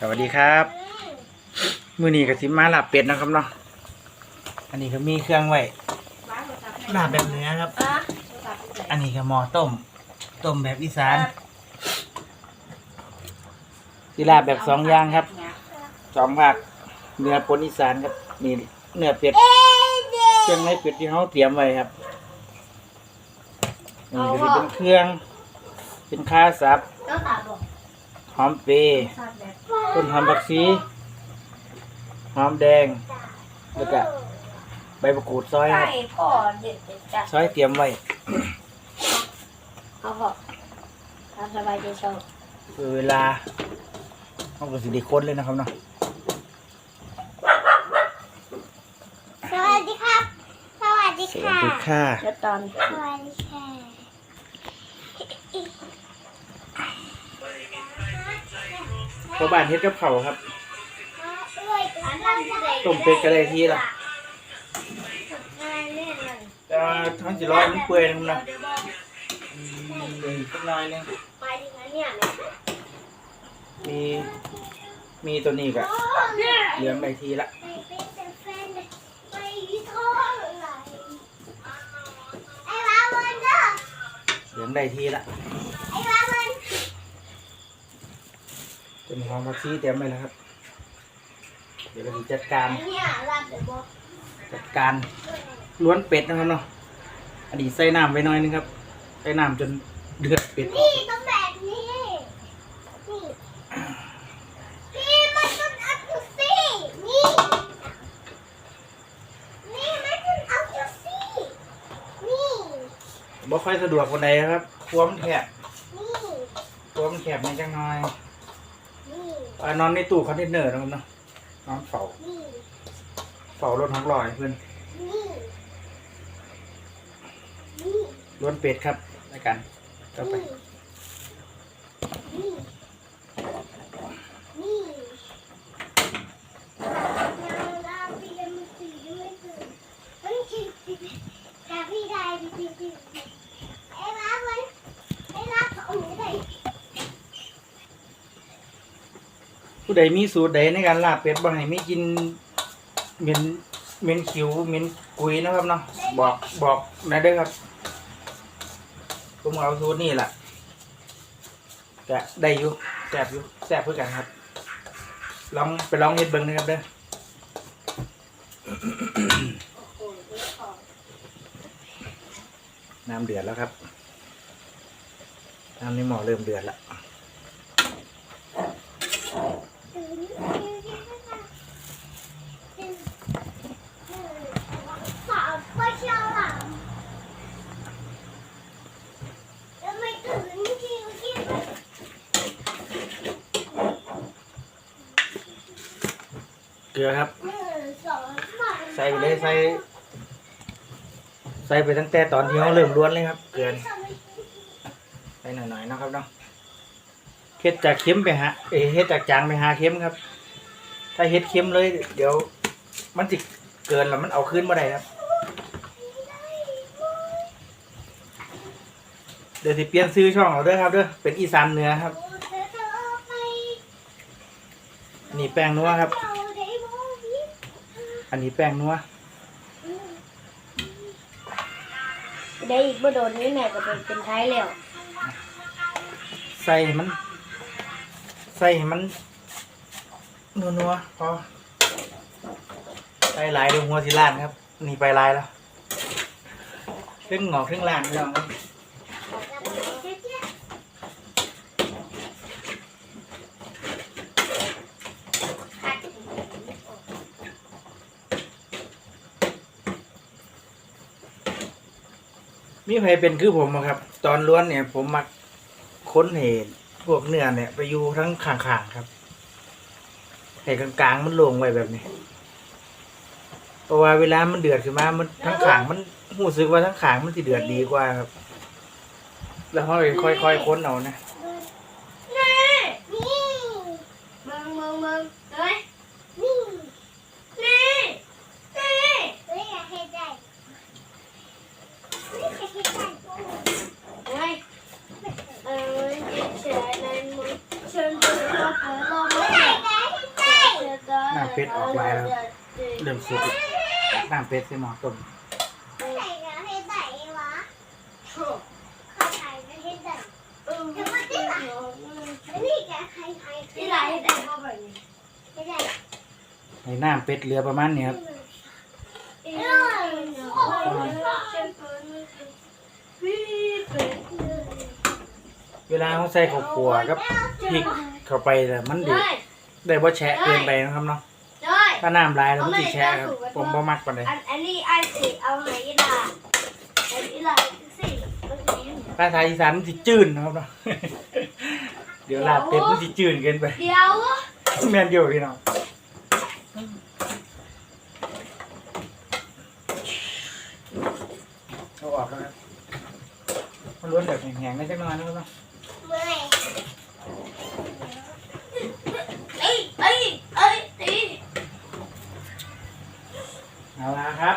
สวัสดีครับ มือนี้กับสิมาลาบเป็ดนะครับเนาะอันนี้ก็มีเครื่องไว้ลาบแบบเนื้อครับ อันนี้ก็หม้อต้ม ต้มแบบอีสานที่ลาบแบบสองอย่างครับสองภาคเนื้อปนอีสานครับนี่เนื้อเป็ดเครื่องในเป็ดที่เขาเตรียมไว้ครับนี่ก็จะเป็นเครื่อง เป็นข้าสับก็ตาบ หอมเปรย์สัตว์แบบต้นหอมบักซีหอมแดง แล้วก็ใบมะกรูดซอยคไก่รับพ่อเด็ดเด็ดจัดซอยเตรียมไว้เอาพ่อทำสบายใจชอบคือเวลาเขาก็สิได้คนเลยนะครับเนาะสวัสดีครับ สวัสดีสวัสค่ะ ดีค่ะ เดี๋ยวตอน สวัสดีค่ะ พอบานเฮ็ดกับเขาวครับ ต้มเป็ดก็ได้ทีละงานเล่นมันแต่ว่าทั้งสิร้อยมันเปื่อยนะครับเนะอืมเปื่อยสักหน่อยหนึงไม้เนี่ยมีมีตัวนี้ก็เหลืองได้ทีละเหลไอ้บ้ามันเด้อเหลืองได้ทีละ ไอ้บ้า ต้นหอมบักซีเตรียมไว้แล้วครับ เดี๋ยวเราจะจัดการไอ้เนี่ยรับเดี๋ยวบอกจัดการล้วนเป็ดนะครับเนาะอันนี้ใส่น้ำไว้หน่อยนึงครับ ใส่น้ำจนเดือดเป็ดออกนี่ต้องแบบนี้ นี่ พี่มันต้องเอาจุซี่ นี่ นี่มันต้องเอาจุซี่ นี่ บ่ค่อยสะดวกคนใดครับครัวมันแคบนี่ ครัวมันแคบมันจังน้อย นอ่านอนในตู้คอนเทนเนอร์นะครับเนาะนอนเฝ้าเฝ้ารถทั้งลอยเพื่อนล้วนเป็ดครับในกันต่อไป นี่ นี่ นี่เราเราเปลี่ยนมือถือด้วยเถอะมันคิดแต่พี่ได้พี่พี่พี่ไอ้บ้ามันไอ้บ้าเขาไม่ได้ ผู้ใดมีสูตรใดในการลาบเป็ดบ่ให้ไม่กินเหม็นเหม็นขิวเหม็นกุยนะครับเนาะบอกบอกนะเด้อครับผมเอาสูตรนี่แหละจะได้อยู่แซบอยู่แซบเพื่อกันครับลองไปลองเฮ็ดเบิ่งนะครับเด้อน้ำเดือดแล้วครับน้ำในหม้อเริ่มเดือดแล้ว ฝาไม่เชื่อหลังแล้วไม่ตื่นที่ที่ เก ลือครับหนึ่งสองสามใส่ไปเลยใส่ใส่ไปตั้งแต่ตอนที่เขาเริ่มล้วนเลยครับเกลือนี่ใส่หน่อยๆนะครับเนาะเฮ็ดจากเค็มไปฮะเอยเฮ็ดจากจางไปหาเค็มครับ ถ้าเฮ็ดเค็มเลย เดี๋ยว มันจิเกินแล้วมันเอาขึ้นมาได้ครับ เดี๋ยวสิเปลี่ยนซื้อช่องเอาเด้อครับเด้อเป็นอีสานเหนือครับอันนี้แป้งนัวครับ อันนี้แป้งนัวได้อีกบ่โดนนี่แม่ก็เป็นเป็นไทยแล้ว ใส่ให้มัน ใส่ให้มันนัวๆพอใส่หลายเดูหัวสิล้านครับนี่ไปหลายแล้วครึ่งหงอกครึ่งล้านพี่น้องครับ มีใครเป็นคือผมบ่ครับ ตอนล้วนเนี่ย ผมมักค้นเห็นพวกเนื้อเนี่ย ไปอยู่ทั้งข้างๆครับแต่กลางๆมันลงไว้แบบนี้เพราะว่าเวลามันเดือดขึ้นมา มันทั้งขางมันรู้สึกว่าทั้งขางมันสิเดือดดีกว่าครับ แล้วเขาเลยค่อยๆค้นเอานะ นี่ มึงมึงมึงเฮ้ย นี่ นี่นี่ เฮ้ยอยากให้ได้เฮ้ยอยากให้ได้ เฮ้ยเออเฉยๆนั่นมึงเชิญตัวก็เปิดรอบ ไม่ แม่ ได้ เป็ดออกลายแล้ว เริ่มสุกแล้วน้ำเป็ดใส่หม้อต้มใส่กระเทียมใส่วะเขาใส่กระเทียมใส่จะมาที่ไหนอันนี้แกใครใครที่ไหนได้บ่แบบนี้ไม่ได้ให้น้ำเป็ดเหลือประมาณนี้ครับเอ้ยโอ้ยเช่นเปิดมือพี่เป็ดเวลาเขาใส่ข้าวคั่วกับพริกเข้าไปแล้วมันดีได้ได้บ่แฉะเกินไปนะครับเนาะได้ ถ้าน้ำลายแล้วมันสิแฉะครับผมบ่มักปานใดอันอันนี้ไอ้สิเอาไหนอีหล่ะอันอีหล่ะสิมันสิอยู่ภาษาอีสานมันสิจืดนะครับเนาะเดี๋ยวลาบเป็ดมันสิจืดเกินไปเดี๋ยวแม่นอยู่พี่น้องเอาออกแล้วครับมันล้วนแบบแห้งๆได้จักหน่อยนะครับเนาะ เมื่อย เอ้ยเอ้ยเอ้ยตี เอาละครับ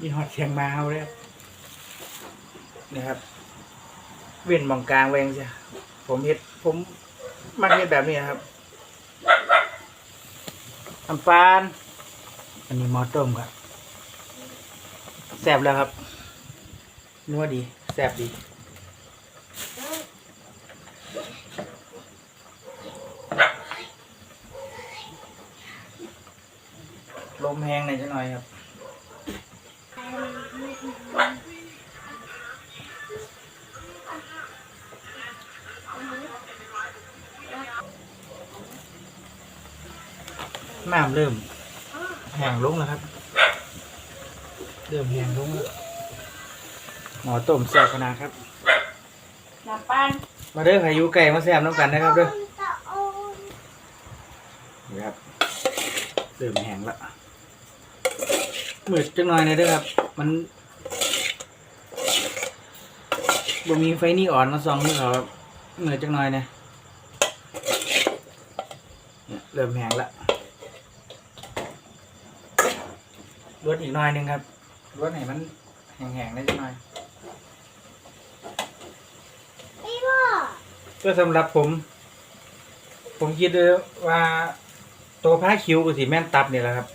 มีหอดเชียงมาเอาเลยนี่ครับ เว้นมองกลางแวงใช่ผมเฮ็ดผมมักเฮ็ดแบบนี้ครับน้ำปานอันนี้มอต้มครับแซ่บแล้วครับนัวดีแซ่บดี ลมแห้งหน่อยจะหน่อยครับน้ำเริ่มแห้งลงแล้วครับ เริ่มแห้งลงแล้วหมอต้มแซ่บขนาดครับน้ำปั้นมาเด้อใครอยู่ไก่มาแซ่บน้ำกันนะครับเด้อตะโอนนี่ครับเริ่มแห้งละ มืดจังหน่อยเลยเด้อครับ มันบ่มีไฟนี่อ่อนมาส่องให้เขาครับมืดจังหน่อยเนี่ยเนี่ยเริ่มแห้งละลดอีกหน่อยหนึงครับลดให้มันแห้งๆได้จังหน่อยพี่พ่อก็สำหรับผม ผมคิดเลยว่าตัวผ้าคิ้วกับสีแม่นตับนี่แหละครับ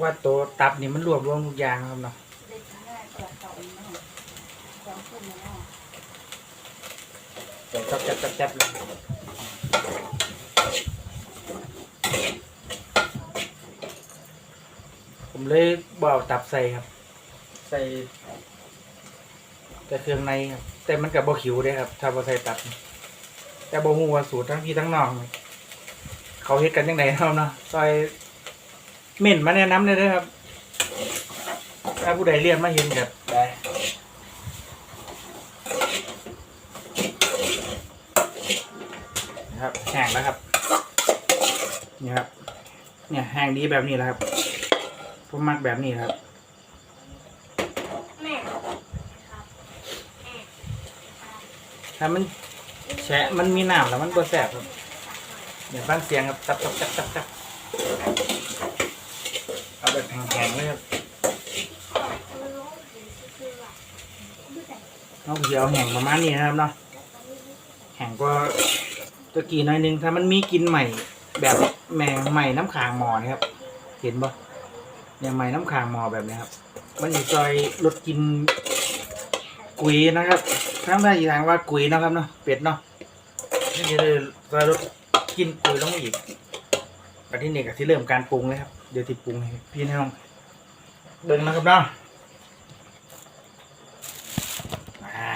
ว่าตัวตับนี่มันรวบรวมทุกอย่างครับเนาะเดี๋ยวจับจับจับจับเลยผมเลยบเอาตับใส่ครับ ใส่แต่เครื่องในครับแต่มันกับบ่ขิวเด้ครับ ถ้าบ่ใส่ตับ แต่บ่ฮู้ว่าสูตรทั้งพี่ทั้งน้อง เขาเฮ็ดกันจังไดเนาะเนาะซอย เม่นมาแนะนำเลยเด้อครับ ถ้าผู้ใดเรียนมาเห็นแบบได้นะครับแห้งแล้วครับนี่ครับ เนี่ยแห้งดีแบบนี้แล้วครับ ผมมักแบบนี้ครับแม่ถ้ามันแฉะมันมีน้ำแล้วมันก็แสบครับเดี๋ยวฟังเสียงครับตับตับตับตับตับเอาแบบแข็งๆเลยครับ เอาเดี๋ยวแห้งประมาณนี้นะครับเนาะแห้งก็ตะกี้หน่อยนึงถ้ามันมีกินใหม่ แบบแมงใหม่น้ำขางหมอนะครับ เห็นปะเนี่ยใหม่น้ำขางหมอแบบนี้ครับ มันอยู่ซอยลดกินกุยนะครับทั้งได้อีกทางว่ากุยนะครับเนาะเป็ดเนาะนี่เลยจะลดกินกุยลงมาอีกปัจจุบันก็ที่เริ่มการปรุงเลยครับเดี๋ยวที่ปรุงให้พี่น้องเบิ่งนะครับเนาะอ่า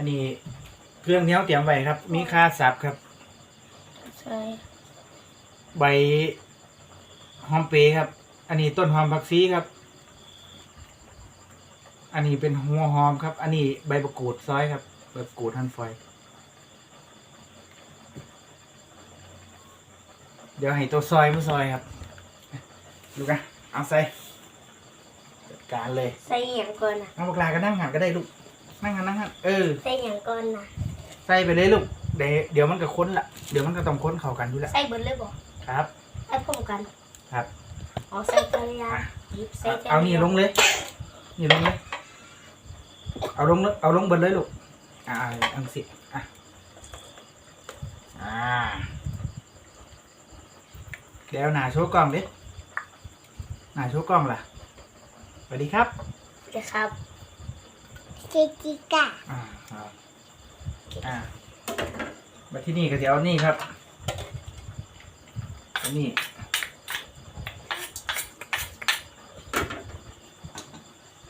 อันนี้เครื่องที่เขาเตรียมไว้ครับ มีค่าสับครับ ใช่ใบหอมเปรย์ครับ อันนี้ต้นหอมผักชีครับ อันนี้เป็นหัวหอมครับ อันนี้ใบมะกรูดซอยครับใบมะกรูดหั่นฝอย เดี๋ยวให้ตัวซอยมาซอยครับ ดูกันเอาใส่จัดการเลย ใส่หยังก่อนนะเอาปากลาก็นั่งหันก็ได้ลูก นั่งหันนั่งหันเออ ใส่หยังก่อนนะใส่ไปเลยลูก เดี๋ยวเดี๋ยวมันก็ค้นละเดี๋ยวมันก็ต้องค้นเข้ากันอยู่แหละใส่เบิดเลยบ่ครับ ใส่พร้อมกันครับเอาใส่กระยาหยิบใส่เอาเอานี่ลงเลย นี่ลงเลย เอาลงเลยเอาลงเบิดเลยลูก อ่าอังสิอะอ่าเดี๋ยวหนาโชว์กล้องดิหนาโชว์กล้องล่ะสวัสดีครับ เดี๋ยวครับ เจจิกะอ่าครับอ่ามาที่นี่ก็เดี๋ยวนี่ครับอันนี่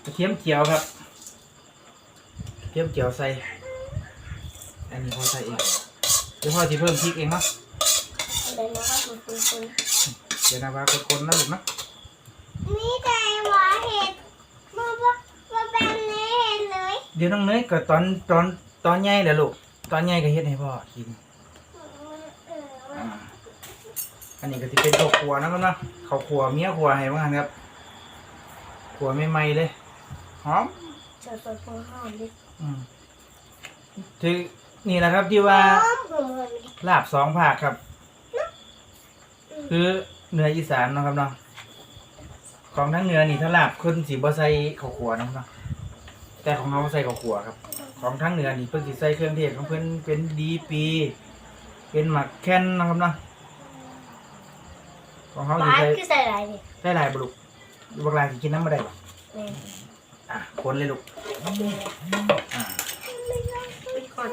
กระเทียมเจียวครับกระเทียมเจียวใส่อันนี้พอใส่เองเดี๋ยวพ่อจะเพิ่มพริกเองเนาะเดี๋ยวนะครับคุณคุณคุณเดี๋ยวนะว่าคนๆนะลูกนะนี่ใจหวาเห็ดมาว่ามาเป็นเนื้ เห็ดเลยเดี๋ยวน้องเนยก็ตอนตอนตอนใหญ่แหละลูกตอนใหญ่ก็เฮ็ดให้พ่อกินเอออ่าอันนี้ก็จะเป็นข้าวครัวนะครับเนาะข้าวครัวเมียครัวให้บ้างครับครัวใหม่ๆเลยหอมเจอตัวคนห้องดิอืมถือนี่แหละครับที่ว่าหอมผมเลยลาบสองภาคครับ คือเหนืออีสานเนาะครับเนาะของทั้งเหนือนี่ถ้าลาบคนสีบ่ใส่ข้าวครัวเนาะเนาะ แต่ของเราใส่ข้าวครัวครับ ของทั้งเหนือนี่เพิ่นสิใส่เครื่องเทศของเพิ่นเป็นดีปี เป็นหมักแค้นเนาะครับเนาะของเขาสิบ้านใส่คือใส่อะไรนี่ได้หลายบลุกบางรายสิกินน้ำมาได้บ่นี่อะคนเลยลูกอ่าปิดก่อน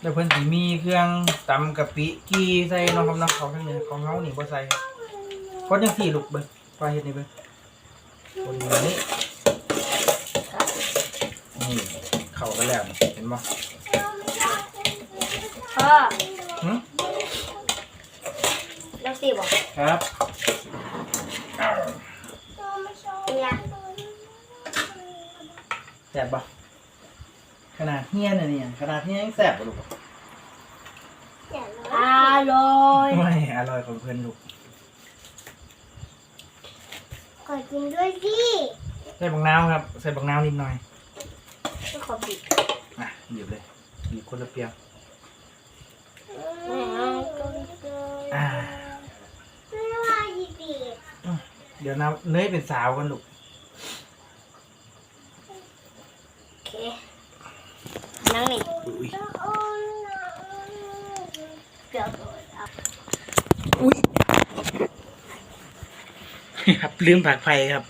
แล้วเพิ่นสิมีเครื่องตำกะปิกี้ใส่เนาะครับเนาะของทั้งเหนือของเขานี่บ่ใส่ครับคนจังซี่ลูกเบิ่งว่าเฮ็ดนี่เบิ่ง คนแบบนี้ครับนี่เข้ากันแล้วนี่เห็นบ่พ่อหึแล้วสิบอกครับเนี่ยแซ่บบ่ขนาดเฮี้ยนน่ะนี่ขนาดเฮี้ยยังแซ่บบ่ลูกอร่อย ไม่อร่อยของเพิ่นลูก ขอกินด้วยสิใส่บักนาวครับ ใส่บักนาวนิดหน่อยก็ขอบิดอะหยิบเลยหยิบคนละเปียกแม่ก็อ่า ไม่ว่าหยิบอีกเดี๋ยวนะเนยเป็นสาวกันลูกโอเคนั่งนี่อุ้ยโอ้ยเกือบเลยเอา อุ้ย ครับ ลืมผักไผ่ครับ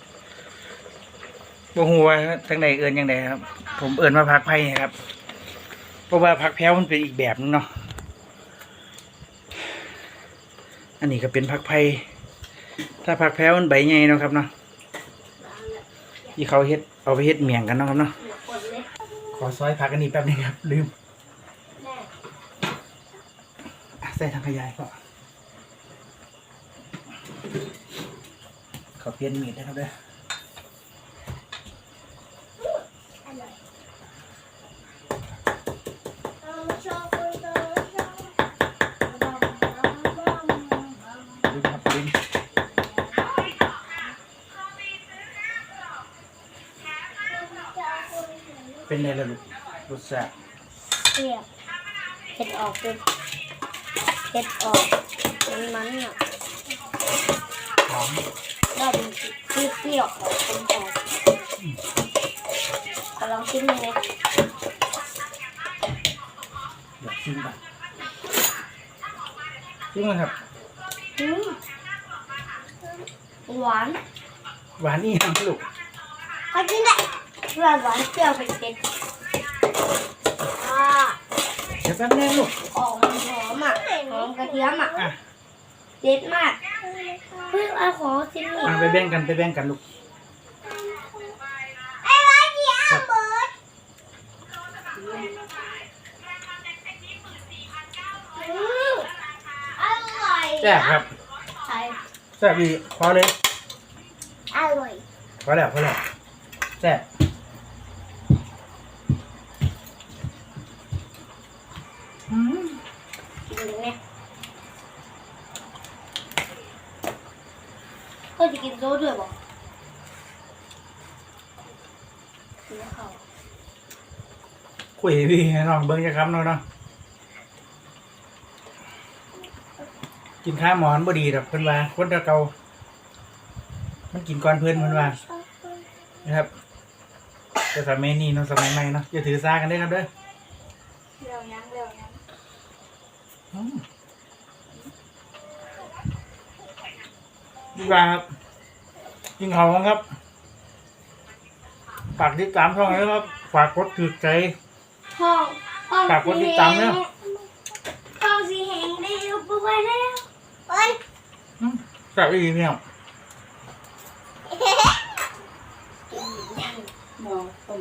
บ่ฮู้ว่าทางใดเอิ้นยังไงครับ ผมเอิ้นว่าผักไผ่ครับ เพราะว่าผักแพ้วมันเป็นอีกแบบนึงเนาะอันนี้ก็เป็นผักไผ่ถ้าผักแพ้วมันใบใหญ่เนาะครับเนาะที่เขาเฮ็ดเอาไปเฮ็ดเมียงกันเนาะครับเนาะขอซอยผักอันนี้แป๊บนึงครับ ลืมใส่ทางขยายก็ ขอเปลี่ยนมีดนะครับเด้ออร่อยเอามาชอบคนโตชอบลืมครับลืมเป็นไงล่ะลูกรสชาติเปรี้ยวเผ็ดออกเป็นเผ็ดออกมันมันๆอะหอม แล้วมันเปรี้ยวๆออกเป็นหอมขอลองชิมหน่อยนะเดี๋ยวชิมก่อนชิมเลยครับ อืมหวานหวานนี่ยังลูกขอกินได้เปรี้ยวหวานเปรี้ยวเผ็ดๆอ่าเดี๋ยวแป๊บนึงลูกออกมันหอมอะหอมกระเทียมอะ อะ เด็ดมาก เฮ้ยเอาของชิ้นนี้มาไปแบ่งกันไปแบ่งกันลูกไอ้ร้านที่อาเบิร์ดอืมอร่อยแซ่บครับใช่แซ่บดีพอเลยอร่อยพอแล้วพอแล้วแซ่บกินเลยเนี่ยก็จะกิน โซ่ด้วยบอกกินข้าวคุยพี่ให้น้องเบิ้งจะครับน้องเนาะกินข้าวหมอนบ่ดีดอกเพิ่นว่าคนแตะเก่ามันกินก่อนเพิ่นเพิ่นว่านะครับแต่สมัยนี้เนาะสมัยใหม่เนาะอย่าถือซากันเด้อครับเด้อเร็วยังเร็วยังอืมดีกว่าครับ กินข้าวกันครับฝากติดตามช่องด้วยครับ ฝากกดถือใจ ห้องห้องฝากกดติดตามเนี่ยห้องสีแหงได้รูปไว้แล้วเอ้ยฝากอีกเนี่ยมองตรง